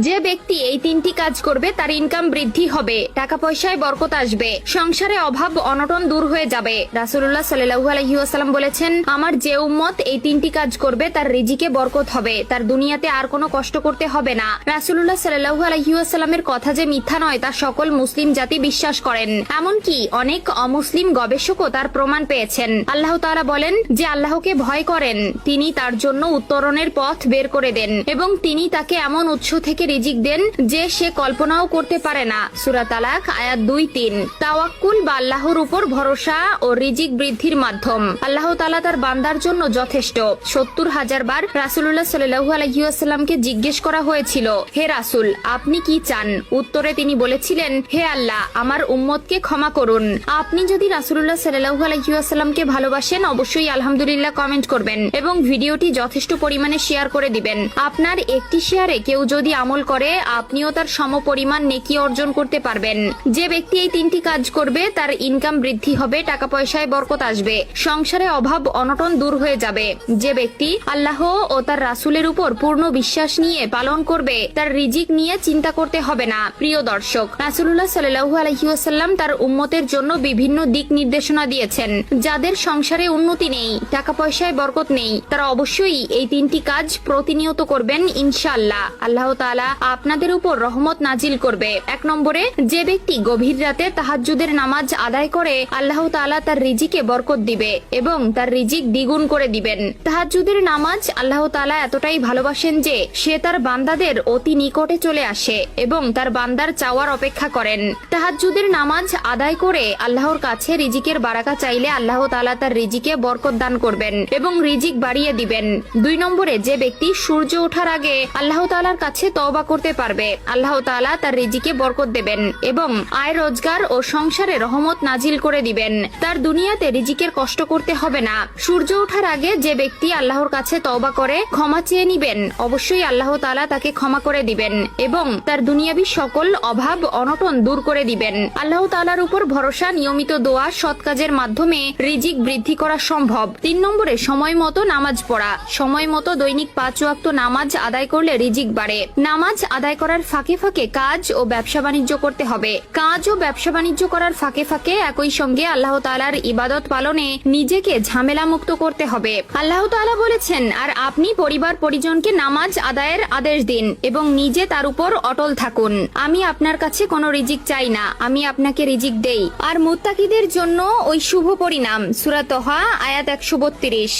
যে ব্যক্তি এই তিনটি কাজ করবে, তার ইনকাম বৃদ্ধি হবে টাকা পয়সায় বরকত আসবে, সংসারে অভাব, অনটন দূর হয়ে যাবে। রাসুল্লাহ সাল্লাহু আলহিউসালাম বলেছেন, আমার যে উম্মত এই তিনটি কাজ করবে, তার রিজিকে বরকত হবে, তার দুনিয়াতে আর কোনো কষ্ট করতে হবে না। রাসুল্লাহ সাল্লাহু আলহিউসালামের কথা যে মিথ্যা নয়, তা সকল মুসলিম জাতি বিশ্বাস করেন। এমনকি অনেক অমুসলিম গবেষকও তার প্রমাণ পেয়েছেন। আল্লাহ তাআলা বলেন, যে আল্লাহকে ভয় করেন, তিনি তার জন্য উত্তরণের পথ বের করে দেন এবং তিনি তাকে এমন উৎস থেকে রিজিক দেন যে সে কল্পনাও করতে পারে না। সুরা তালাক, আয়াত দুই, তিন। তাওয়াক্কুল বা আল্লাহর উপর ভরসা ও রিজিক বৃদ্ধির মাধ্যম। আল্লাহ তাআলা তার বান্দার জন্য যথেষ্ট। সত্তর হাজার বার রাসুল্লাহ সাল্লাহু আলহিউসাল্লামকে জিজ্ঞেস করা হয়েছিল, হে রাসুল, আপনি কি চান? উত্তরে তিনি বলেছিলেন, হে আল্লাহ, আমার উম্মতকে ক্ষমা করুন। আপনি যদি রাসুল্লাহ সাল্লাহু আলহিউসাল্লামকে ভালোবাসেন, অবশ্যই আলহামদুলিল্লাহ কমেন্ট করবেন এবং ভিডিওটি যথেষ্ট পরিমাণে শেয়ার করে দিবেন। আপনার একটি শেয়ারে কেউ যদি আমল করে, আপনিও তার সম পরিমাণ নেকি অর্জন করতে পারবেন। যে ব্যক্তি এই তিনটি কাজ করবে, তার ইনকাম বৃদ্ধি হবে টাকা পয়সায় বরকত আসবে। সংসারে অভাব অনটন দূর হয়ে যাবে। যে ব্যক্তি আল্লাহ ও তার রাসুলের উপর পূর্ণ বিশ্বাস নিয়ে পালন করবে, তার রিজিক নিয়ে চিন্তা করতে হবে না। প্রিয় দর্শক রাসুল্লাহ সাল্লাহু আলহিউসাল্লাম তার উম্মতের জন্য বিভিন্ন দিক নির্দেশনা দিয়েছেন। যাদের সংসারে উন্নতি নেই টাকা পয়সায় বরকত নেই, তারা অবশ্যই এই তিনটি কাজ প্রতিনিয়ত করবেন ইনশাআল্লাহ। আল্লাহ তাআলা আপনাদের উপর রহমত নাজিল করবে। এক নম্বরে, যে ব্যক্তি গভীর রাতে তাহাজ্জুদের নামাজ আদায় করে, আল্লাহ তাআলা তার রিজিকে বরকত দিবে এবং তার রিজিক দ্বিগুণ করে দিবেন। তাহাজ্জুদের নামাজ আল্লাহ তাআলা এতটাই ভালোবাসেন যে, সে তার বান্দাদের অতি নিকটে চলে আসে এবং তার বান্দার চাওয়ার অপেক্ষা করেন। তাহাজ্জুদের নামাজ আদায় করে আল্লাহর কাছে রিজিকের বারাকা চাইলে আল্লাহ তাআলা তার রিজিকে বরকত দান করবেন এবং রিজিক বাড়িয়ে দিবেন। দুই নম্বরে, যে ব্যক্তি সূর্য ওঠার আগে আল্লাহ তালার কাছে তওবা করতে পারবে। আল্লাহ তাআলা তার রিজিকে বরকত দেবেন এবং আয় রোজগার ও সংসারে রহমত নাজিল করে দিবেন। তার দুনিয়াতে রিজিকের কষ্ট করতে হবে না। সূর্য ওঠার আগে যে ব্যক্তি আল্লাহর কাছে তওবা করে, ক্ষমা চেয়ে নিবেন। অবশ্যই আল্লাহ তাআলা তাকে ক্ষমা করে দিবেন এবং তার দুনিয়াবী সকল অভাব, অনটন দূর করে দিবেন। আল্লাহ তাআলার উপর ভরসা, নিয়মিত দোয়া, সৎ কাজের মাধ্যমে রিজিক বৃদ্ধি করা সম্ভব। তিন নম্বরে সময় মতো নামাজ পড়া। সময় মতো দৈনিক পাঁচ ওয়াক্ত নামাজ আদায় করলে রিজিক বাড়ে। নামাজ আদায় করার ফাঁকে ফাঁকে কাজ ও ব্যবসা বাণিজ্য করতে হবে। কাজ ও ব্যবসা বাণিজ্য করার ফাঁকে ফাঁকে একই সঙ্গে আল্লাহ তাআলার ইবাদত পালনে নিজেকে ঝামেলা মুক্ত করতে হবে। আল্লাহ তাআলা বলেছেন, আর আপনি পরিবার পরিজনকে নামাজ আদায়ের আদেশ দিন এবং নিজে তার উপর অটল থাকুন। আমি আপনার কাছে কোনো রিজিক চাই না, আমি আপনাকে রিজিক দেই। আর মুত্তাকিদের জন্য ওই শুভ পরিণাম সুরাতহা আয়াত একশো বত্রিশ।